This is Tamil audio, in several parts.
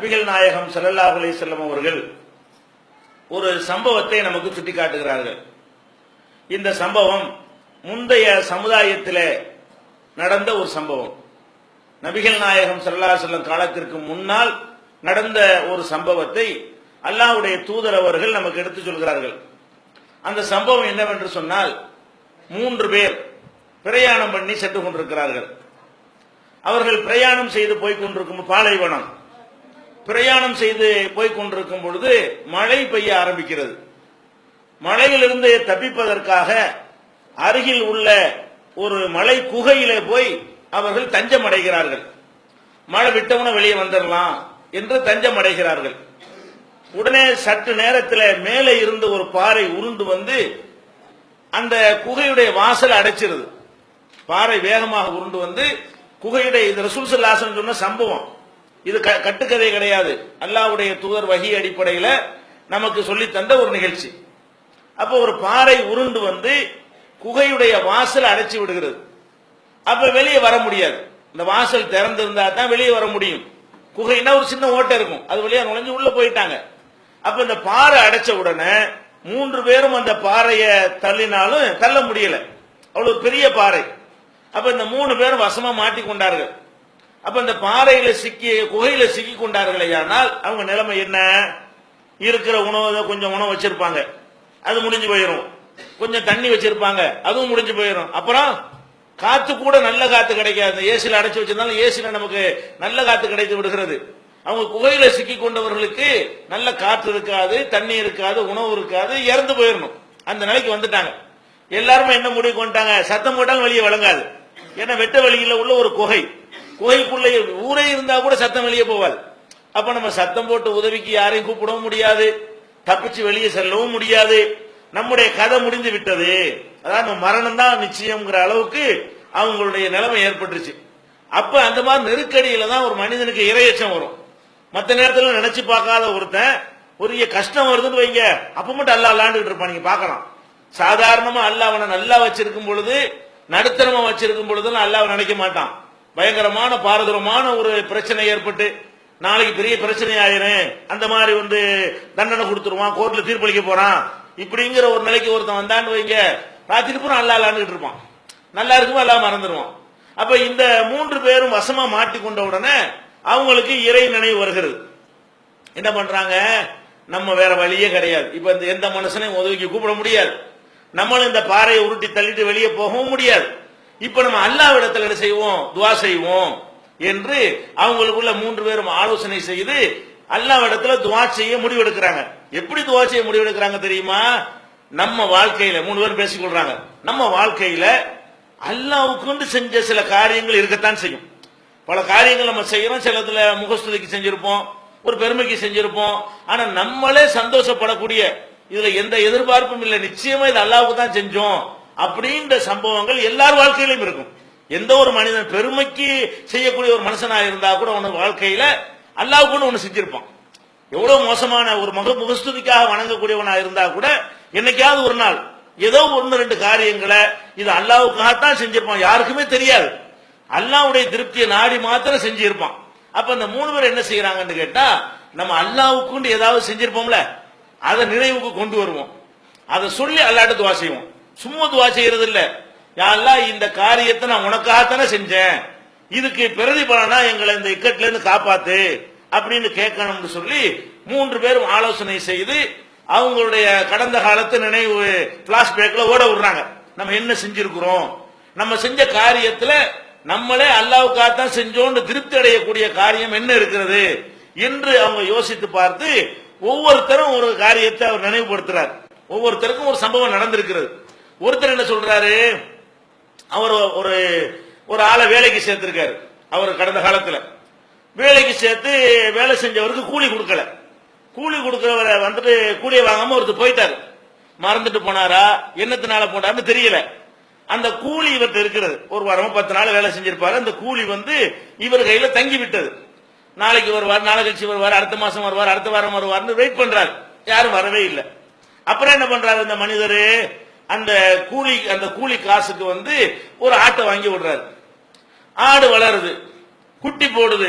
நபிகள் நாயகம் ஸல்லல்லாஹு அலி செல்லம் அவர்கள் ஒரு சம்பவத்தை நமக்கு சுட்டிக்காட்டுகிறார்கள். இந்த சம்பவம் முந்தைய சமுதாயத்தில் நடந்த ஒரு சம்பவம். நபிகள் நாயகம் ஸல்லல்லாஹு செல்லம் காலத்திற்கு முன்னால் நடந்த ஒரு சம்பவத்தை அல்லாஹ்வுடைய தூதர் அவர்கள் நமக்கு எடுத்து சொல்கிறார்கள். அந்த சம்பவம் என்னவென்று சொன்னால் மூன்று பேர் பிரயாணம் பண்ணி சென்று கொண்டிருக்கிறார்கள். அவர்கள் பிரயாணம் செய்து போய் கொண்டிருக்கும் பாலைவனம். பிரயாணம் செய்து போய் கொண்டிருக்கும் பொழுது மழை பெய்ய ஆரம்பிக்கிறது. மழையிலிருந்து தப்பிப்பதற்காக அருகில் உள்ள ஒரு மலை குகையிலே போய் அவர்கள் தஞ்சம் அடைகிறார்கள். மழை விட்டவன வெளியே வந்துடலாம் என்று தஞ்சம் அடைகிறார்கள். உடனே சற்று நேரத்தில் மேலே இருந்து ஒரு பாறை உருண்டு வந்து அந்த குகையுடைய வாசல் அடைச்சிருது. பாறை வேகமாக உருண்டு வந்து குகையுடைய இது ரசூல் சல்லாசன் சொன்ன சம்பவம். இது க- கட்டுக்கதை கிடையாது. அல்லாவுடைய தூதர் வகி அடிப்படையில் நமக்கு சொல்லி தந்த ஒரு நிகழ்ச்சி. அப்போ ஒரு பாறை உருண்டு வந்து குகையுடைய வாசல் அடைச்சி விடுகிறது. அப்ப வெளியே வர முடியாது. இந்த வாசல் திறந்திருந்தா தான் வெளியே வர முடியும். குகைனா ஒரு சின்ன ஓட்டை இருக்கும். அது வழியா நுழைஞ்சு உள்ள போயிட்டாங்க. அப்ப இந்த பாறை அடைச்ச உடனே மூன்று பேரும் அந்த பாறையை தள்ளினாலும் தள்ள முடியல. அவ்வளவு பெரிய பாறை. அப்ப இந்த மூணு பேரும் வசமா மாட்டிக்கொண்டார்கள் அப்ப இந்த பாறையில சிக்கி குகையில சிக்கி கொண்டார்களே ஆனால் அவங்க நிலைமை என்ன? இருக்கிற உணவு கொஞ்சம் உணவு வச்சிருப்பாங்க. அது முடிஞ்சு போயிடும் கொஞ்சம் தண்ணி வச்சிருப்பாங்க. அதுவும் முடிஞ்சு போயிடும் அப்புறம் காத்து கூட நல்ல காத்து கிடைக்காது. ஏசில அடைச்சு வச்சிருந்தாலும் ஏசில நமக்கு நல்ல காத்து கிடைத்து விடுகிறது. அவங்க குகையில சிக்கி கொண்டவர்களுக்கு நல்ல காற்று இருக்காது தண்ணி இருக்காது உணவு இருக்காது இறந்து போயிடணும் அந்த நிலைக்கு வந்துட்டாங்க. எல்லாருமே என்ன முடிவு கொண்டாங்க சத்தம் போட்டாலும் வெளியே வழங்காது ஏன்னா வெட்ட வெளியில உள்ள ஒரு குகை. குகைக்குள்ள ஊரே இருந்தா கூட சத்தம் வெளியே போவாள். அப்ப நம்ம சத்தம் போட்டு உதவிக்கு யாரையும் கூப்பிடவும் முடியாது. தப்பிச்சு வெளியே செல்லவும் முடியாது. நம்முடைய கதை முடிந்து விட்டது. அதாவது மரணம் தான் நிச்சயம்ங்கிற அளவுக்கு அவங்களுடைய நிலைமை ஏற்பட்டுருச்சு. அப்ப அந்த மாதிரி நெருக்கடியில தான் ஒரு மனிதனுக்கு இரையச்சம் வரும். மற்ற நேரத்தில் நினைச்சு பார்க்காத ஒருத்தன் பெரிய கஷ்டம் வருதுன்னு வைங்க. அப்ப மட்டும் அல்லா விளாண்டுட்டு இருப்பான். நீங்க பார்க்கலாம். சாதாரணமா அல்லா அவனை நல்லா வச்சிருக்கும் பொழுது நடுத்தரமா வச்சிருக்கும் பொழுதுலாம் அல்லாஹ் நினைக்க மாட்டான். பயங்கரமான பாரதூரமான ஒரு பிரச்சனை ஏற்பட்டு நாளைக்கு பெரிய பிரச்சனை ஆயிரும் அந்த மாதிரி வந்து தண்டனை கொடுத்துருவான் கோர்ட்ல தீர்ப்பளிக்க போறான். இப்படிங்கிற ஒரு நிலைக்கு ஒருத்தன் வந்தான்னு வைங்க ராத்திரி பூரா நல்லா விளாண்டுட்டு இருப்பான். நல்லா இருக்குமோ எல்லாம் மறந்துடுவான் அப்ப இந்த மூன்று பேரும் வசமா மாட்டிக்கொண்ட உடனே அவங்களுக்கு இறை நினைவு வருகிறது. என்ன பண்றாங்க? நம்ம வேற வழியே கிடையாது. இப்ப இந்த எந்த மனுஷனையும் உதவிக்கு கூப்பிட முடியாது. நம்மளும் இந்த பாறையை உருட்டி தள்ளிட்டு வெளியே போகவும் முடியாது. இப்ப நம்ம அல்லாவிடத்தில் என்ன செய்வோம்? துவா செய்வோம் என்று அவங்களுக்குள்ள மூன்று பேரும் ஆலோசனை செய்து அல்லாவிடத்துல துவா செய்ய முடிவெடுக்கிறாங்க. எப்படி துவா செய்ய முடிவெடுக்கிறாங்க தெரியுமா? நம்ம வாழ்க்கையில மூணு பேரும் பேசிக்கொள்றாங்க நம்ம வாழ்க்கையில அல்லாவுக்கு செஞ்ச சில காரியங்கள் இருக்கத்தான் செய்யும். பல காரியங்கள் நம்ம செய்யறோம் சிலதுல முகஸ்துதிக்கு செஞ்சிருப்போம். ஒரு பெருமைக்கு செஞ்சிருப்போம். ஆனா நம்மளே சந்தோஷப்படக்கூடிய இதுல எந்த எதிர்பார்ப்பும் இல்லை. நிச்சயமா இது அல்லாவுக்கு தான் செஞ்சோம். அப்படின்ற சம்பவங்கள் எல்லார் வாழ்க்கையிலும் இருக்கும். எந்த ஒரு மனிதன் பெருமைக்கு செய்யக்கூடிய ஒரு மனுஷனா இருந்தா கூட உனக்கு வாழ்க்கையில அல்லாவுக்கு ஒண்ணு செஞ்சிருப்பான். எவ்வளவு மோசமான ஒரு மக முகஸ்துதிக்காக வணங்கக்கூடியவனா இருந்தா கூட என்னைக்காவது ஒரு நாள் ஏதோ ஒன்னு ரெண்டு காரியங்களை இது அல்லாவுக்காகத்தான் செஞ்சிருப்பான். யாருக்குமே தெரியாது. அல்லாவுடைய திருப்தியை நாடி மாத்திரம் செஞ்சிருப்பான். அப்ப அந்த மூணு பேர் என்ன செய்யறாங்கன்னு கேட்டா நம்ம அல்லாவுக்குண்டு ஏதாவது செஞ்சிருப்போம்ல? அதை நினைவுக்கு கொண்டு வருவோம். அதை சொல்லி அல்லாட்ட துவா செய்வோம். சும்மா துவா செய்யறது இல்ல யாரெல்லாம் இந்த காரியத்தை நான் உனக்காகத்தானே செஞ்சேன். இதுக்கு பிரதிபலனா எங்களை இந்த இக்கட்ல இருந்து காப்பாத்து அப்படின்னு கேட்கணும்னு சொல்லி மூன்று பேரும் ஆலோசனை செய்து அவங்களுடைய கடந்த காலத்து நினைவு பிளாஷ்பேக்ல ஓட விடுறாங்க. நம்ம என்ன செஞ்சிருக்கிறோம்? நம்ம செஞ்ச காரியத்துல நம்மளே அல்லாவுக்காகத்தான் செஞ்சோம்னு திருப்தி அடையக்கூடிய காரியம் என்ன இருக்கிறது என்று அவங்க யோசித்து பார்த்து ஒவ்வொருத்தரும் ஒரு காரியத்தை அவர் நினைவுபடுத்துறார். ஒவ்வொருத்தருக்கும் ஒரு சம்பவம் நடந்திருக்கிறது. ஒருத்தர் என்ன சொல்றாரு? அவர் ஒரு ஒரு ஆளை வேலைக்கு சேர்த்திருக்காரு அவர் கடந்த காலத்துல. வேலைக்கு சேர்த்து வேலை செஞ்சவருக்கு கூலி கொடுக்கல. கூலி கொடுக்கிறவரை வந்துட்டு கூலியை வாங்காம ஒருத்தர் போயிட்டாரு. மறந்துட்டு போனாரா? என்னத்தினால போனாருன்னு தெரியல. அந்த கூலி இவர்கிட்ட இருக்கிறது. ஒரு வாரமும் பத்து நாள் வேலை செஞ்சிருப்பாரு. அந்த கூலி வந்து இவர் கையில தங்கி விட்டது. நாளைக்கு வருவார் நாளை கழிச்சு வருவார் அடுத்த மாசம் வருவார் அடுத்த வாரம் வருவார்னு வெயிட் பண்றாரு. யாரும் வரவே இல்லை. அப்புறம் என்ன பண்றாரு இந்த மனிதர்? அந்த கூலி அந்த கூலி காசுக்கு வந்து ஒரு ஆட்டை வாங்கி விடுறாரு. ஆடு வளருது குட்டி போடுது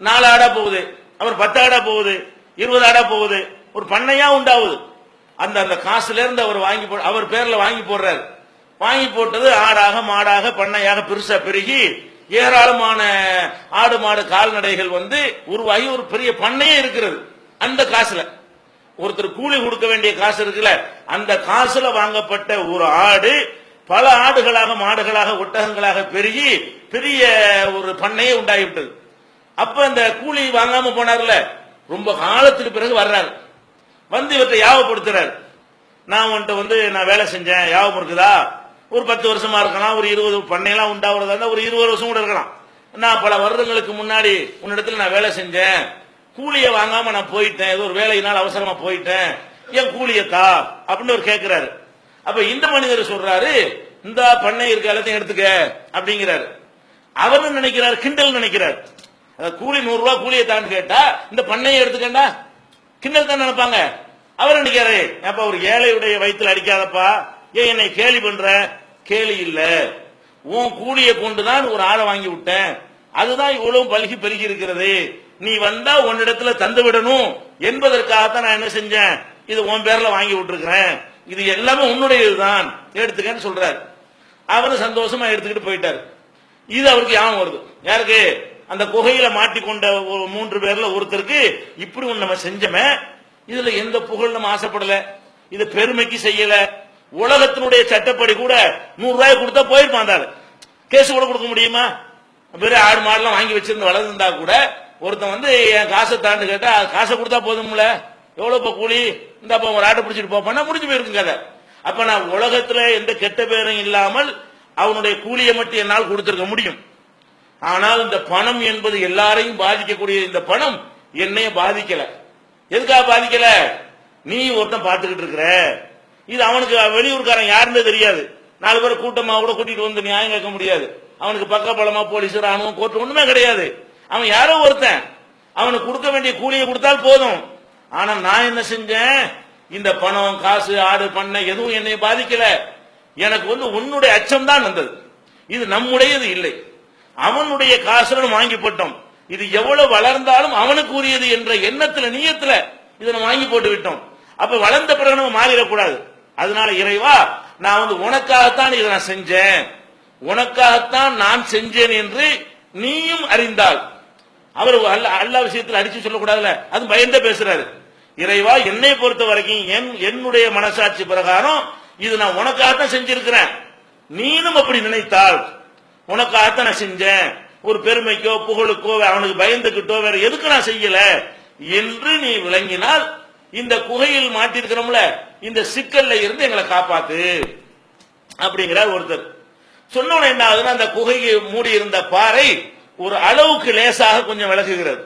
நாலு ஆடா போகுது அவர் பத்து ஆடா போகுது இருபது ஆடா போகுது ஒரு பண்ணையா உண்டாகுது அந்த அந்த காசுல இருந்து அவர் வாங்கி போ அவர் பேர்ல வாங்கி போடுறாரு. வாங்கி போட்டது ஆடாக மாடாக பண்ணையாக பெருசா பெருகி ஏராளமான ஆடு மாடு கால்நடைகள் வந்து உருவாகி ஒரு பெரிய பண்ணையே இருக்கிறது அந்த காசுல. ஒருத்தர் கூலி கொடுக்க வேண்டிய காசு இருக்குல்ல அந்த காசுல வாங்கப்பட்ட ஒரு ஆடு பல ஆடுகளாக மாடுகளாக ஒட்டகங்களாக பெருகி பெரிய ஒரு பண்ணையே உண்டாகிவிட்டது. அப்ப இந்த கூலி வாங்காம போனார்ல ரொம்ப காலத்துக்கு பிறகு வர்றாரு. வந்து இவற்றை யாவப்படுத்துறாரு. நான் உன்கிட்ட வந்து நான் வேலை செஞ்சேன் யாபம் இருக்குதா? ஒரு பத்து வருஷமா இருக்கலாம் ஒரு இருபது பண்ணையெல்லாம் உண்டாகிறதா இருந்தா ஒரு இருபது வருஷம் கூட இருக்கலாம். நான் பல வருடங்களுக்கு முன்னாடி உன்னிடத்துல நான் வேலை செஞ்சேன் கூலியை வாங்காம நான் போயிட்டேன். ஏதோ ஒரு வேலையினால் அவசரமா போயிட்டேன். என் கூலியத்தா அப்படின்னு அவர் கேட்கிறாரு அப்ப இந்த மனிதர் சொல்றாரு இந்த பண்ணை இருக்க எல்லாத்தையும் எடுத்துக்க அப்படிங்கிறாரு. அவரும் நினைக்கிறார்? கிண்டல் நினைக்கிறார். கூலி நூறு ரூபாய் கூலியை தான் கேட்டா இந்த பண்ணையை எடுத்துக்கண்டா? கிண்டல் தான் நினைப்பாங்க. அவர் நினைக்கிறாரு? அப்ப ஒரு ஏழையுடைய வயிற்றுல அடிக்காதப்பா. ஏன் என்னை கேலி பண்ற? கேலி இல்ல. உன் கூலியை கொண்டுதான் ஒரு ஆளை வாங்கி விட்டேன். அதுதான் இவ்வளவு பல்கி பெருகி இருக்கிறது. நீ வந்தா உன்னிடத்துல தந்து விடணும் என்பதற்காகத்தான் நான் என்ன செஞ்சேன்? இது உன் பேர்ல வாங்கி விட்டுருக்கிறேன். இது எல்லாமே உன்னுடையதுதான். எடுத்துக்கன்னு சொல்றாரு. அவரு சந்தோஷமா எடுத்துக்கிட்டு போயிட்டாரு. இது அவருக்கு ஞாபகம் வருது. யாருக்கு? அந்த குகையில மாட்டிக்கொண்ட ஒரு மூன்று பேர்ல ஒருத்தருக்கு இப்படி ஒண்ணு நம்ம செஞ்சோமே இதுல எந்த புகழ் நம்ம ஆசைப்படல. இது பெருமைக்கு செய்யல. உலகத்தினுடைய சட்டப்படி கூட நூறு ரூபாய் கொடுத்தா போயிருப்பான் கேஸ் கூட கொடுக்க முடியுமா? வெறும் ஆடு மாடெல்லாம் வாங்கி வச்சிருந்து வளர்ந்துருந்தா கூட ஒருத்தன் வந்து என் காசை தாண்டு கேட்டா காசை கொடுத்தா போதும்ல. எவ்வளவு இப்ப கூலி? இந்த ஒரு ஆட்டை பிடிச்சிட்டு போப்பா முடிஞ்சு போயிருக்கும் கதை. அப்ப நான் உலகத்துல எந்த கெட்ட பேரும் இல்லாமல் அவனுடைய கூலியை மட்டும் என்னால் கொடுத்திருக்க முடியும். ஆனால் இந்த பணம் என்பது எல்லாரையும் பாதிக்கக்கூடிய இந்த பணம் என்னைய பாதிக்கல. எதுக்காக பாதிக்கல? நீ ஒருத்தன் பார்த்துக்கிட்டு இருக்கிற. இது அவனுக்கு வெளியூர்காரன் யாருன்னு தெரியாது. நாலு பேர் கூட்டமா கூட கூட்டிட்டு வந்து நியாயம் கேட்க முடியாது. அவனுக்கு பக்கபலமா போலீஸ் ராணுவம் கோர்ட் ஒண்ணுமே கிடையாது. அவன் யாரோ ஒருத்தன். அவனுக்கு கொடுக்க வேண்டிய கூலியை கொடுத்தால் போதும். ஆனா நான் என்ன செஞ்சேன்? இந்த பணம் காசு ஆடு பண்ண எதுவும் என்னை பாதிக்கல. எனக்கு வந்து உன்னுடைய அச்சம் தான் வந்தது. இது நம்முடையது இல்லை. அவனுடைய காசுடன் வாங்கி போட்டோம். இது எவ்வளவு வளர்ந்தாலும் அவனுக்கு உரியது என்ற எண்ணத்துல நீயத்துல இதை நம்ம வாங்கி போட்டு விட்டோம். அப்ப வளர்ந்த பிறகு நம்ம மாறிடக்கூடாது. அதனால இறைவா நான் வந்து உனக்காகத்தான் இதை நான் செஞ்சேன். உனக்காகத்தான் நான் செஞ்சேன் என்று நீயும் அறிந்தாள் அவர் அல்ல அல்லா விஷயத்தில் அடிச்சு சொல்லக்கூடாதுல அது பயந்து பேசுறாரு. இறைவா என்னை பொறுத்த வரைக்கும் என் என்னுடைய மனசாட்சி பிரகாரம் இது நான் உனக்காகத்தான் செஞ்சிருக்கிறேன். நீனும் அப்படி நினைத்தால் உனக்காகத்தான் நான் செஞ்சேன். ஒரு பெருமைக்கோ புகழுக்கோ அவனுக்கு பயந்துகிட்டோ வேற எதுக்கு நான் செய்யல? என்று நீ விளங்கினால் இந்த குகையில் மாட்டிருக்கிறோம்ல இந்த சிக்கல்ல இருந்து எங்களை காப்பாத்து. அப்படிங்கிறார் ஒருத்தர். சொன்னோட என்ன ஆகுதுன்னா அந்த குகையை மூடி இருந்த பாறை ஒரு அளவுக்கு லேசாக கொஞ்சம் விளக்குகிறது.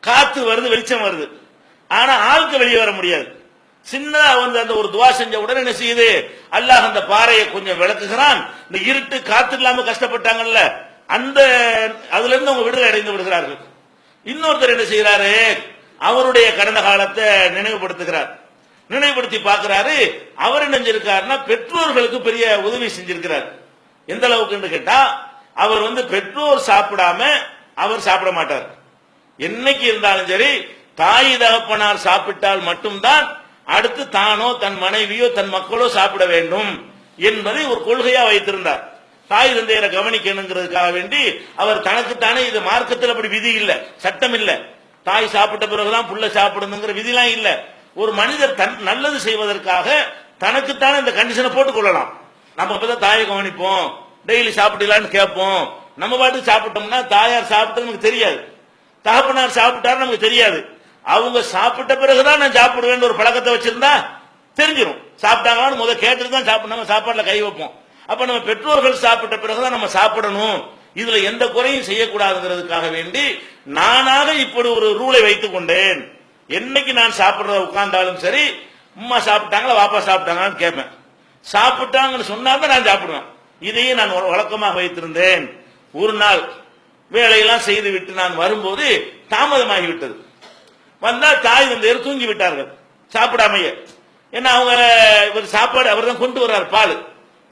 காத்து வருது வெளிச்சம் வருது. ஆனா ஆளுக்கு வெளியே வர முடியாது. சின்னதா வந்து அந்த ஒரு துவா செஞ்ச உடனே என்ன செய்யுது? அல்லாஹ் அந்த பாறையை கொஞ்சம் விளக்குகிறான். இந்த இருட்டு காத்து இல்லாம கஷ்டப்பட்டாங்கல்ல அந்த அதுல இருந்து அவங்க விடுதலை அடைந்து விடுகிறார்கள். இன்னொருத்தர் என்ன செய்யறாரு அவருடைய கடந்த காலத்தை நினைவுபடுத்துகிறார். நினைவுபடுத்தி பார்க்கிறாரு அவர் என்ன செஞ்சிருக்காருன்னா பெற்றோர்களுக்கு பெரிய உதவி செஞ்சிருக்கிறார். எந்த அளவுக்குன்னு கேட்டா அவர் வந்து பெற்றோர் சாப்பிடாம அவர் சாப்பிட மாட்டார். என்னைக்கு இருந்தாலும் சரி தாய் தகப்பனார் சாப்பிட்டால் மட்டும்தான் அடுத்து தானோ தன் மனைவியோ தன் மக்களோ சாப்பிட வேண்டும் என்பதை ஒரு கொள்கையா வைத்திருந்தார். தாய் தந்தையரை கவனிக்கணுங்கிறதுக்காக வேண்டி அவர் தனக்குத்தானே இது மார்க்கத்தில் அப்படி விதி இல்ல சட்டம் இல்ல. தாய் சாப்பிட்ட பிறகுதான் புள்ள சாப்பிடணுங்கிற விதிலாம் இல்ல. ஒரு மனிதர் தன் நல்லது செய்வதற்காக தனக்குத்தானே இந்த கண்டிஷனை போட்டுக் கொள்ளலாம் நம்ம அப்பதான் தாயை கவனிப்போம். டெய்லி சாப்பிடலான்னு கேட்போம். நம்ம பாட்டுக்கு சாப்பிட்டோம்னா தாயார் சாப்பிட்டது நமக்கு தெரியாது. தகப்பனார் சாப்பிட்டாரு நமக்கு தெரியாது. அவங்க சாப்பிட்ட பிறகுதான் நான் சாப்பிடுவேன் ஒரு பழக்கத்தை வச்சிருந்தா தெரிஞ்சிடும் சாப்பிட்டாங்கன்னு முதல் கேட்டுட்டு தான் சாப்பிடணும் சாப்பாடுல கை வைப்போம். அப்ப நம்ம பெற்றோர்கள் சாப்பிட்ட பிறகுதான் நம்ம சாப்பிடணும். இதுல எந்த குறையும் செய்யக்கூடாதுங்கிறதுக்காக வேண்டி நானாக இப்படி ஒரு ரூலை வைத்துக் கொண்டேன். என்னைக்கு நான் சாப்பிடுறத உட்கார்ந்தாலும் சரி அம்மா சாப்பிட்டாங்களா? வாப்பா சாப்பிட்டாங்களான்னு கேட்பேன். சாப்பிட்டாங்கன்னு சொன்னாதான் நான் சாப்பிடுவேன். இதையே நான் ஒரு வழக்கமாக வைத்திருந்தேன். ஒரு நாள் வேலையெல்லாம் செய்து விட்டு நான் வரும்போது தாமதமாகி விட்டது வந்தால் தாய் தந்தையர் தூங்கி விட்டார்கள் சாப்பிடாமையே. ஏன்னா அவங்க இவர் சாப்பாடு அவர் தான் கொண்டு வர்றார் பால்.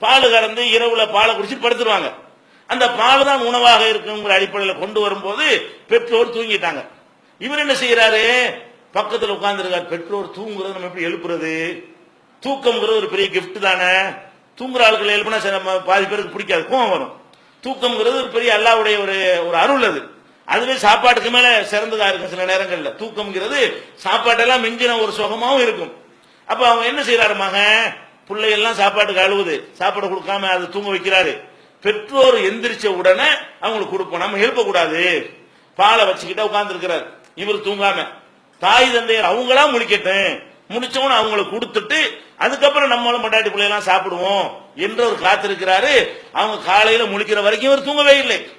பால் கலந்து இரவுல பாலை குடிச்சு படுத்துருவாங்க. அந்த பால் தான் உணவாக இருக்குங்கிற அடிப்படையில் கொண்டு வரும்போது பெற்றோர் தூங்கிட்டாங்க. இவர் என்ன செய்யறாரு பக்கத்துல உட்கார்ந்துருக்கார். பெற்றோர் தூங்குறது நம்ம எப்படி எழுப்புறது? தூக்கம்ங்கிறது ஒரு பெரிய கிஃப்ட் தானே? தூங்குற ஆட்கள் எழுப்புனா சில பாதி பேருக்கு பிடிக்காது கோவம் வரும். தூக்கம்ங்கிறது ஒரு பெரிய அல்லாவுடைய ஒரு ஒரு அருள் அது. அதுவே சாப்பாட்டுக்கு மேல சிறந்ததா இருக்கும் சில நேரங்கள்ல. தூக்கம்ங்கிறது சாப்பாட்டெல்லாம் மிஞ்சின ஒரு சுகமாவும் இருக்கும். அப்ப அவங்க என்ன செய்யறாரு மகன்? பிள்ளைகள்லாம் சாப்பாட்டுக்கு அழுவுது. சாப்பாடு கொடுக்காம அது தூங்க வைக்கிறாரு. பெற்றோர் எந்திரிச்ச உடனே அவங்களுக்கு கொடுப்போம். நம்ம எழுப்ப கூடாது பாலை வச்சுக்கிட்ட உட்கார்ந்து இருக்கிறார் இவர் தூங்காம. தாய் தந்தையர் அவங்களா முழிக்கட்டும். முடிச்சவன அவங்களை கொடுத்துட்டு அதுக்கப்புறம் நம்மளும் மண்டாட்டி பிள்ளைலாம் சாப்பிடுவோம் என்று அவர் காத்திருக்கிறாரு. அவங்க காலையில முழிக்கிற வரைக்கும் இவர் தூங்கவே இல்லை.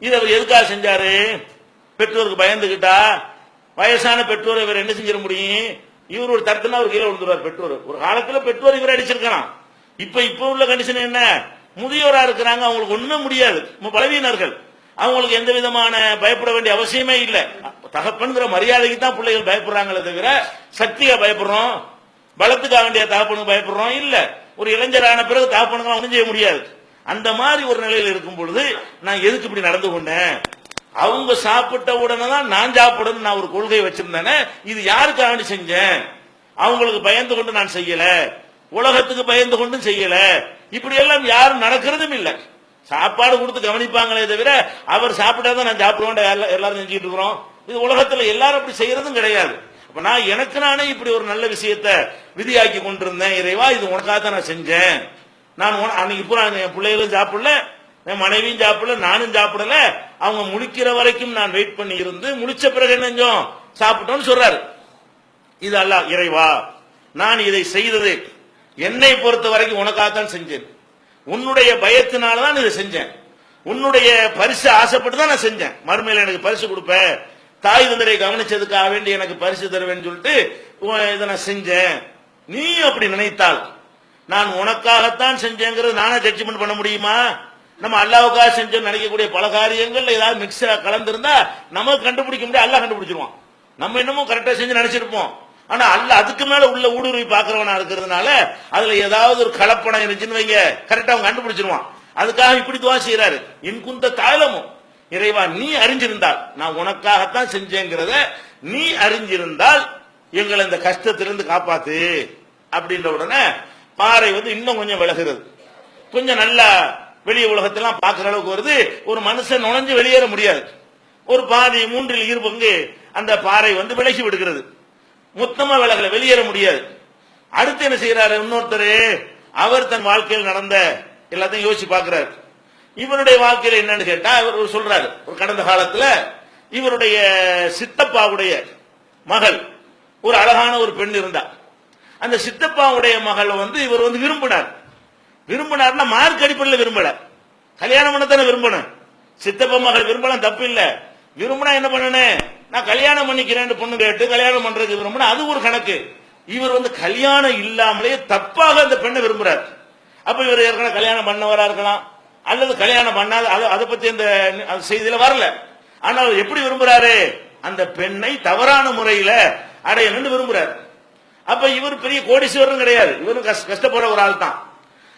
இது அவர் எதுக்காக செஞ்சாரு? பெற்றோருக்கு பயந்துகிட்டா? வயசான பெற்றோர் இவர் என்ன செஞ்சிட முடியும்? இவர் ஒரு தரத்துனா அவர் கீழே விழுந்துருவார் பெற்றோர். ஒரு காலத்துல பெற்றோர் இவர் அடிச்சிருக்கலாம். இப்ப இப்ப உள்ள கண்டிஷன் என்ன? முதியோரா இருக்கிறாங்க அவங்களுக்கு ஒண்ணும் முடியாது. பலவீனர்கள். அவங்களுக்கு எந்த விதமான பயப்பட வேண்டிய அவசியமே இல்லை. தகப்பன்கிற மரியாதைக்கு தான் பிள்ளைகள் பயப்படுறாங்களே தவிர சக்தியா பயப்படுறோம்? பலத்துக்காக வேண்டிய தகப்பனுக்கு பயப்படுறோம்? இல்ல. ஒரு இளைஞரான பிறகு தகப்பனுக்கு ஒன்றும் செய்ய முடியாது. அந்த மாதிரி ஒரு நிலையில் இருக்கும் பொழுது நான் எதுக்கு இப்படி நடந்து கொண்டேன்? அவங்க சாப்பிட்ட உடனே தான் நான் சாப்பிடணும் நான் ஒரு கொள்கை வச்சிருந்தேனே இது யாருக்காக வேண்டி செஞ்சேன்? அவங்களுக்கு பயந்து கொண்டு நான் செய்யல. உலகத்துக்கு பயந்து கொண்டும் செய்யல. இப்படி எல்லாம் யாரும் நடக்கிறதும் இல்லை. சாப்பாடு கொடுத்து கவனிப்பாங்களே தவிர அவர் சாப்பிட்டாதான் நான் சாப்பிடுவோம் எல்லாரும் செஞ்சுட்டு இருக்கிறோம். இது உலகத்துல எல்லாரும் அப்படி செய்யறதும் கிடையாது. அப்ப நான் எனக்கு நானே இப்படி ஒரு நல்ல விஷயத்த விதியாக்கி கொண்டிருந்தேன். இறைவா இது உனக்காக தான் நான் செஞ்சேன். நான் அன்னைக்கு பூரா என் பிள்ளைகளும் சாப்பிடல என் மனைவியும் சாப்பிடல நானும் சாப்பிடல. அவங்க முடிக்கிற வரைக்கும் நான் வெயிட் பண்ணி இருந்து முடிச்ச பிறகு என்னஞ்சோம் சாப்பிட்டோம்னு சொல்றாரு. இது அல்லாஹ் இறைவா நான் இதை செய்தது என்னை பொறுத்த வரைக்கும் உனக்காகத்தான் செஞ்சேன். உன்னுடைய பயத்தினால தான் இதை செஞ்சேன். உன்னுடைய பரிசு ஆசைப்பட்டு தான் நான் செஞ்சேன். மறுமையில் எனக்கு பரிசு கொடுப்பேன் தாய் தந்தரை கவனிச்சதுக்காக வேண்டி எனக்கு பரிசு தருவேன்னு சொல்லிட்டு உன் இதை நான் செஞ்சேன். நீ அப்படி நினைத்தால் நான் உனக்காகத்தான் செஞ்சேங்கிறது நானே ஜட்ஜ்மெண்ட் பண்ண முடியுமா? நம்ம அல்லாவுக்காக செஞ்சோம்னு நினைக்கக்கூடிய பல காரியங்கள் ஏதாவது மிக்சரா கலந்துருந்தா நமக்கு கண்டுபிடிக்க முடியாது அல்லாஹ் கண்டுபிடிச்சிருவான். நம்ம இன்னமும் கரெக்டா செஞ்சு நினைச்சிருப்போம். ஆனா அல்ல அதுக்கு மேல உள்ள ஊடுருவி பாக்குறவனா இருக்கிறதுனால அதுல ஏதாவது ஒரு கலப்படம் இருந்துச்சுன்னு வைங்க கரெக்டா அவன் கண்டுபிடிச்சிருவான். அதுக்காக இப்படி துவா செய்யறாரு இன்குந்த குந்த இறைவா நீ அறிஞ்சிருந்தால் நான் உனக்காகத்தான் செஞ்சேங்கிறத நீ அறிஞ்சிருந்தால் எங்களை இந்த கஷ்டத்திலிருந்து காப்பாத்து அப்படின்ற உடனே பாறை வந்து இன்னும் கொஞ்சம் விலகுறது. கொஞ்சம் நல்லா வெளிய உலகத்தெல்லாம் பார்க்குற அளவுக்கு வருது. ஒரு மனுஷன் நுழைஞ்சு வெளியேற முடியாது. ஒரு பாதி மூன்றில் இரு பங்கு அந்த பாறை வந்து விலகி விடுகிறது. மொத்தமா விலகல வெளியேற முடியாது. அடுத்து என்ன செய்யறாரு இன்னொருத்தர்? அவர் தன் வாழ்க்கையில் நடந்த எல்லாத்தையும் யோசிச்சு பார்க்கிறார். இவருடைய வாழ்க்கையில என்னன்னு கேட்டா இவர் ஒரு சொல்றாரு. ஒரு கடந்த காலத்துல இவருடைய சித்தப்பாவுடைய மகள் ஒரு அழகான ஒரு பெண் இருந்தா. அந்த சித்தப்பாவுடைய மகள் வந்து இவர் வந்து விரும்பினார். விரும்பினார்னா மார்க் அடிப்படையில் விரும்பல. கல்யாணம் பண்ணத்தானே விரும்பணும். சித்தப்பா மகள் விரும்பலாம் தப்பு இல்ல. விரும்பினா என்ன பண்ணணும் நான் கல்யாணம் பண்ணிக்கிறேன் பொண்ணு கேட்டு கல்யாணம் பண்றதுக்கு விரும்பினா அது ஒரு கணக்கு. இவர் வந்து கல்யாணம் இல்லாமலே தப்பாக அந்த பெண்ணை விரும்புறார். அப்ப இவர் ஏற்கனவே கல்யாணம் பண்ணவரா இருக்கலாம். அல்லது கல்யாணம் பண்ணால் அது- அதை பத்தி அந்த செய்தியில வரல. ஆனால் எப்படி விரும்புறாரு? அந்த பெண்ணை தவறான முறையில அடையணும்னு விரும்புறாரு. அப்ப இவர் பெரிய கோடீஸ்வரரும் கிடையாது. இவரும் கஷ்டப்படுற ஒரு ஆள் தான்.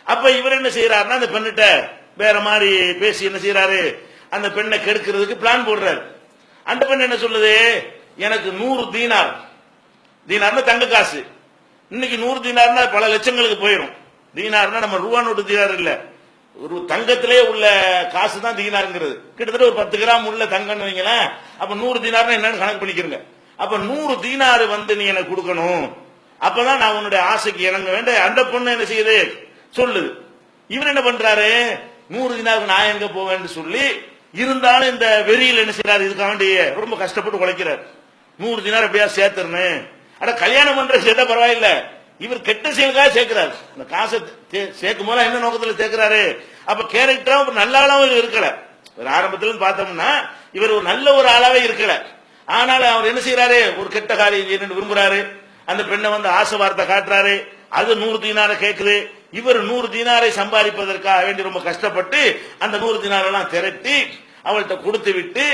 அப்ப இவர் என்ன செய்யறாருன்னா அந்த பெண்ணிட்ட வேற மாதிரி பேசி என்ன செய்யறாரு அந்த பெண்ணை கெடுக்கிறதுக்கு பிளான் போடுறாரு. அந்த பெண் என்ன சொல்லுது? எனக்கு நூறு தீனார். தீனார்னா தங்க காசு. இன்னைக்கு நூறு தீனார்னா பல லட்சங்களுக்கு போயிடும் தீனார்னா நம்ம ரூபா நோட்டு தீனார் இல்லை. ஒரு தங்கத்திலே உள்ள காசு தான் தீனாருங்கிறது. கிட்டத்தட்ட ஒரு பத்து கிராம் உள்ள தங்கம்னு வைங்களேன். அப்ப நூறு தீனார்னு என்னன்னு கணக்கு பண்ணிக்கிறங்க. அப்ப நூறு தீனாறு வந்து நீ எனக்கு கொடுக்கணும். அப்பதான் நான் உன்னுடைய ஆசைக்கு இணங்க வேண்டிய அந்த பொண்ணு என்ன செய்யுது? சொல்லுது. இவர் என்ன பண்றாரு? நூறு தினாருக்கு நான் எங்க போவேன்னு சொல்லி இருந்தாலும் இந்த வெறியில் என்ன செய்யறாரு இதுக்காக வேண்டி ரொம்ப கஷ்டப்பட்டு உழைக்கிறார். நூறு தினார் எப்படியா சேர்த்துருன்னு அட கல்யாணம் பண்ற சேர்த்தா பரவாயில்ல. இவர் கெட்ட செயலுக்காக சேர்க்கிறாரு. இந்த காசை சேர்க்கும் போது என்ன நோக்கத்துல சேர்க்கிறாரு? அப்ப கேரக்டரா ஒரு நல்ல ஆளாவும் இருக்கல. ஒரு ஆரம்பத்துல பார்த்தோம்னா இவர் ஒரு நல்ல ஒரு ஆளாவே இருக்கல. ஆனால் அவர் என்ன செய்யறாரு ஒரு கெட்ட காரியம் செய்யணும்னு விரும்புறாரு. அந்த பெண்ணை வந்து ஆசை வார்த்தை காட்டுறாரு. அது நூறு தீனாரை கேட்குது இவர் நூறு தீனாரை சம்பாதிப்பதற்காக வேண்டி ரொம்ப கஷ்டப்பட்டு அந்த நூறு தீனாரெல்லாம் திரட்டி அவள்கிட்ட கொடுத்து விட்டு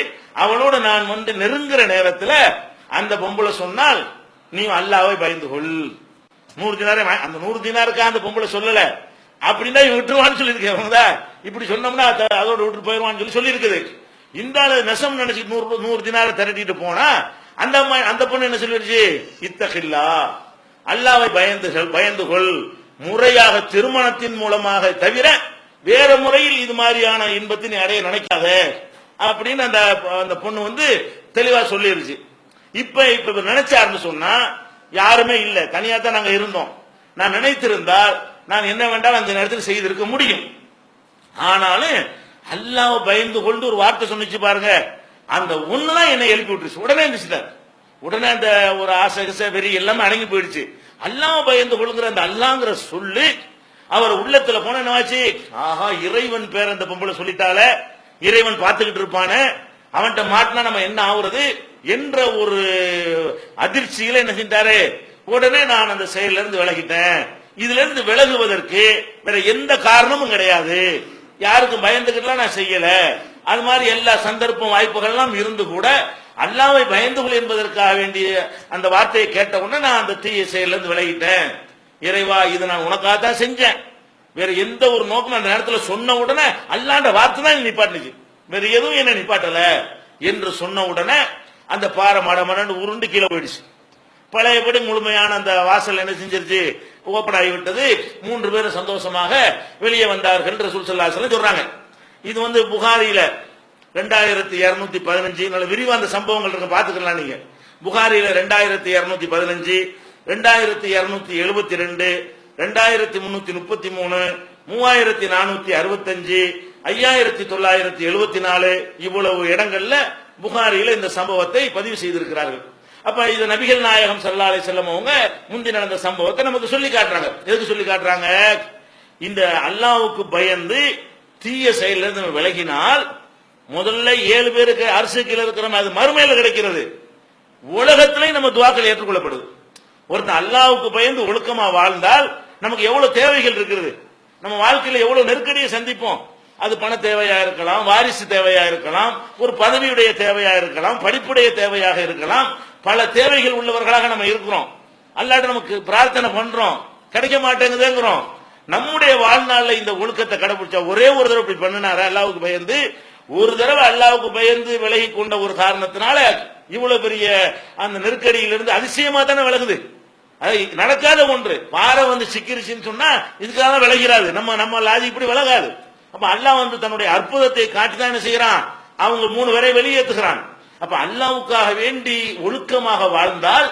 அவளோட நான் வந்து நெருங்குற நேரத்துல அந்த பொம்பளை சொன்னால் நீ அல்லாவை பயந்து கொள். நூறு தினாரே அந்த நூறு தினாருக்கா அந்த பொம்பளை சொல்லல. அப்படின்னா இவன் விட்டுருவான்னு சொல்லியிருக்கேன். இப்படி சொன்னோம்னா அதோட விட்டு போயிடுவான்னு சொல்லி சொல்லியிருக்குது. இந்த ஆளு நெசம் நினைச்சு நூறு நூறு தினார திரட்டிட்டு போனா அந்த அம்மா அந்த பொண்ணு என்ன சொல்லிடுச்சு? இத்தகில்லா. அல்லாவை பயந்து கொள், பயந்து கொள். முறையாக திருமணத்தின் மூலமாக தவிர வேற முறையில் இது மாதிரியான இன்பத்தை நீ அடைய நினைக்காத. அப்படின்னு அந்த அந்த பொண்ணு வந்து தெளிவா சொல்லிருச்சு இப்ப இப்ப நினைச்சாருன்னு சொன்னா யாருமே இல்ல. தனியா தான் நாங்க இருந்தோம். நான் நினைத்திருந்தால் நான் என்ன வேண்டாலும் அந்த நேரத்தில் செய்திருக்க முடியும். ஆனாலும் அல்லாஹ் பயந்து கொண்டு ஒரு வார்த்தை சொன்னிச்சு பாருங்க. அந்த ஒண்ணுதான் என்னை எழுப்பி விட்டுருச்சு. உடனே இருந்துச்சுட்டார் உடனே அந்த ஒரு ஆசை கிசை வெறி எல்லாமே அடங்கி போயிடுச்சு. அல்லாம பயந்து கொள்ளுங்கிற அந்த அல்லாங்கிற சொல்லு அவர் உள்ளத்துல போன என்னவாச்சு ஆஹா இறைவன் பேர் அந்த பொம்பளை சொல்லிட்டால இறைவன் பார்த்துக்கிட்டு இருப்பானே. அவன்கிட்ட மாட்டினா நம்ம என்ன ஆகுறது என்ற ஒரு அதிர்ச்சியில என்ன செஞ்சாரு? உடனே நான் அந்த செயல இருந்து விலகிட்டேன். இதுல இருந்து விலகுவதற்கு வேற எந்த காரணமும் கிடையாது. யாருக்கும் பயந்துகிட்டுலாம் நான் செய்யல. அது மாதிரி எல்லா சந்தர்ப்பம் வாய்ப்புகள்லாம் இருந்து கூட அல்லாவை பயந்து கொள் என்பதற்காக வேண்டிய அந்த வார்த்தையை கேட்ட உடனே நான் அந்த தீய செயல்ல இருந்து விலகிட்டேன். இறைவா இது நான் உனக்காக தான் செஞ்சேன். வேற எந்த ஒரு நோக்கம் அந்த நேரத்துல சொன்ன உடனே அல்லாண்ட வார்த்தை தான் நிப்பாட்டுச்சு. வேற எதுவும் என்ன நிப்பாட்டல. என்று சொன்ன உடனே அந்த பாறை மட மடன்னு உருண்டு கீழே போயிடுச்சு. பழையபடி முழுமையான அந்த வாசல் என்ன செஞ்சிருச்சு? ஓப்பன் ஆகிவிட்டது மூன்று பேரும் சந்தோஷமாக வெளியே வந்தார்கள் ரசூல் ஸல்லல்லாஹு சொல்றாங்க. இது வந்து புகாரியில ரெண்டாயிரத்தி இருநூத்தி பதினஞ்சு. நல்ல விரிவா அந்த சம்பவங்கள் இருக்கு பாத்துக்கலாம் நீங்க. புகாரியில ரெண்டாயிரத்தி இருநூத்தி பதினஞ்சு ரெண்டாயிரத்தி இருநூத்தி எழுபத்தி ரெண்டு ரெண்டாயிரத்தி முன்னூத்தி முப்பத்தி மூணு மூவாயிரத்தி நானூத்தி அறுபத்தஞ்சு ஐயாயிரத்தி தொள்ளாயிரத்தி எழுபத்தி நாலு இவ்வளவு இடங்கள்ல புகாரியில இந்த சம்பவத்தை பதிவு செய்திருக்கிறார்கள். அப்ப இது நபிகள் நாயகம் ஸல்லல்லாஹு அலைஹி அவங்க முந்தி நடந்த சம்பவத்தை நமக்கு சொல்லி காட்டுறாங்க. எதுக்கு சொல்லி காட்டுறாங்க? இந்த அல்லாவுக்கு பயந்து தீய செயல இருந்து நம்ம விலகினால் முதல்ல ஏழு பேருக்கு அரசு கீழே இருக்கிறோம் அது மறுமையில கிடைக்கிறது. உலகத்திலையும் நம்ம துவாக்கள் ஏற்றுக்கொள்ளப்படுது. ஒருத்தன் அல்லாவுக்கு பயந்து ஒழுக்கமா வாழ்ந்தால் நமக்கு எவ்வளவு தேவைகள் இருக்கிறது? நம்ம வாழ்க்கையில எவ்வளவு நெருக்கடியை சந்திப்போம்? அது பண தேவையா இருக்கலாம் வாரிசு தேவையா இருக்கலாம் ஒரு பதவியுடைய தேவையா இருக்கலாம் படிப்புடைய தேவையாக இருக்கலாம் பல தேவைகள் உள்ளவர்களாக நம்ம இருக்கிறோம். அல்லாட்ட நமக்கு பிரார்த்தனை பண்றோம். கிடைக்க மாட்டேங்குதுங்கிறோம். நம்முடைய வாழ்நாள்ல இந்த ஒழுக்கத்தை கடைபிடிச்சா ஒரே ஒரு தடவை இப்படி பண்ணினாரு? அல்லாவுக்கு பயந்து. ஒரு தடவை அல்லாவுக்கு பயந்து விலகி கொண்ட ஒரு காரணத்தினால இவ்வளவு பெரிய அந்த நெருக்கடியிலிருந்து அதிசயமா தானே விலகுது. அது நடக்காத ஒன்று. பாறை வந்து சிக்கிருச்சுன்னு சொன்னா இதுக்காக தான் விலகிறாது நம்ம நம்ம லாஜி இப்படி விலகாது. அப்ப அல்லாஹ் வந்து தன்னுடைய அற்புதத்தை காட்டி தான் என்ன செய்யறான் அவங்க மூணு பேரை வெளியேற்றுகிறான். அப்ப அல்லாவுக்காக வேண்டி ஒழுக்கமாக வாழ்ந்தால்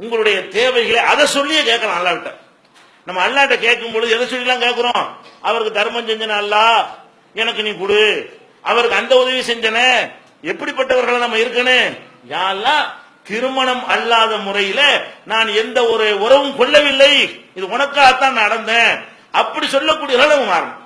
உங்களுடைய தேவைகளை அதை சொல்லியே கேட்கலாம் அல்லாட்ட நம்ம அல்லாட்ட கேட்கும் பொழுது எதை சொல்லிலாம் கேட்கிறோம்? அவருக்கு தர்மம் செஞ்சன அல்லா எனக்கு நீ கொடு. அவருக்கு அந்த உதவி செஞ்சன. எப்படிப்பட்டவர்களை நம்ம இருக்கணும் யாரெல்லாம் திருமணம் அல்லாத முறையில நான் எந்த ஒரு உறவும் கொள்ளவில்லை. இது உனக்காகத்தான் நடந்தேன். அப்படி சொல்லக்கூடியவர்களும் மாறணும்.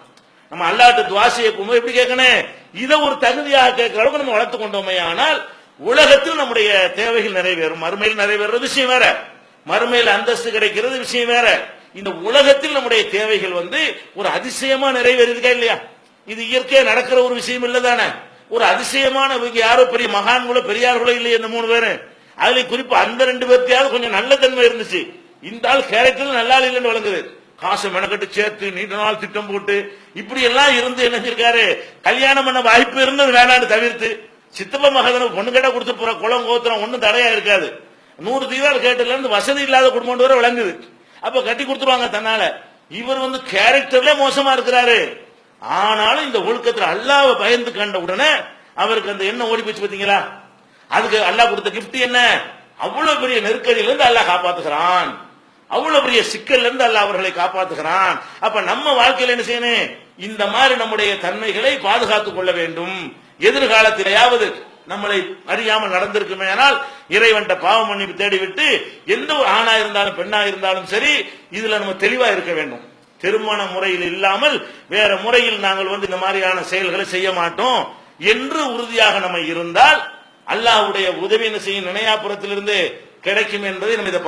நம்ம அல்லாட்ட துவாசியை கும்பு எப்படி கேட்கணும் இதை ஒரு தகுதியாக கேட்கிற அளவுக்கு நம்ம வளர்த்து கொண்டோமே ஆனால் உலகத்தில் நம்முடைய தேவைகள் நிறைவேறும். மறுமையில் நிறைவேறது விஷயம் வேற. மறுமையில் அந்தஸ்து கிடைக்கிறது விஷயம் வேற. இந்த உலகத்தில் நம்முடைய தேவைகள் வந்து ஒரு அதிசயமா நிறைவேறிருக்கா இல்லையா? இது இயற்கையா நடக்கிற ஒரு விஷயம் இல்லதானே ஒரு அதிசயமான இவங்க யாரோ பெரிய மகான்களோ பெரியார்களோ இல்லையே இந்த மூணு பேரு. அதுல குறிப்பு அந்த ரெண்டு பேர்த்தையாவது கொஞ்சம் நல்ல தன்மை இருந்துச்சு. இந்த ஆள் கேரக்டர் நல்லா இல்லைன்னு வழங்குது. காசை மெனக்கட்டு சேர்த்து நீண்ட நாள் திட்டம் போட்டு இப்படி எல்லாம் இருந்து என்ன செஞ்சிருக்காரு கல்யாணம் பண்ண வாய்ப்பு இருந்தது வேணான்னு தவிர்த்து சித்தப்ப மகதன பொண்ணு கேட்ட கொடுத்து போற குளம் கோத்திரம் ஒண்ணும் தடையா இருக்காது. நூறு தீவார் கேட்டதுல இருந்து வசதி இல்லாத குடும்பம் வரை விளங்குது. அப்ப கட்டி கொடுத்துருவாங்க தன்னால. இவர் வந்து கேரக்டர்ல மோசமா இருக்கிறாரு. ஆனாலும் இந்த ஒழுக்கத்துல அல்லாவை பயந்து கண்ட உடனே அவருக்கு அந்த எண்ணம் ஓடி போச்சு பாத்தீங்களா? அதுக்கு அல்லாஹ் கொடுத்த கிஃப்ட் என்ன? அவ்வளவு பெரிய நெருக்கடியில இருந்து அல்லாஹ் காப்பாத்துகிறான். அவ்வளவு பெரிய சிக்கல்ல இருந்து அல்லாஹ் அவர்களை காப்பாத்துகிறான். அப்ப நம்ம வாழ்க்கையில என்ன செய்யணும்? இந்த மாதிரி நம்முடைய தன்மைகளை பாதுகாத்துக் கொள்ள வேண்டும். எதிர்காலத்திலேயாவது நம்மளை அறியாமல் நடந்திருக்குமே ஆனால் இறைவன்ட்ட பாவ மன்னிப்பு தேடிவிட்டு எந்த ஒரு ஆணா இருந்தாலும் பெண்ணா இருந்தாலும் சரி இதுல நம்ம தெளிவா இருக்க வேண்டும். திருமண முறையில் இல்லாமல் வேற முறையில் நாங்கள் வந்து இந்த மாதிரியான செயல்களை செய்ய மாட்டோம். என்று உறுதியாக நம்ம இருந்தால் அல்லாஹ்வுடைய உதவி செய்யும்? நினையாபுரத்திலிருந்து கிடைக்கும் என்பதை நம்ம இதை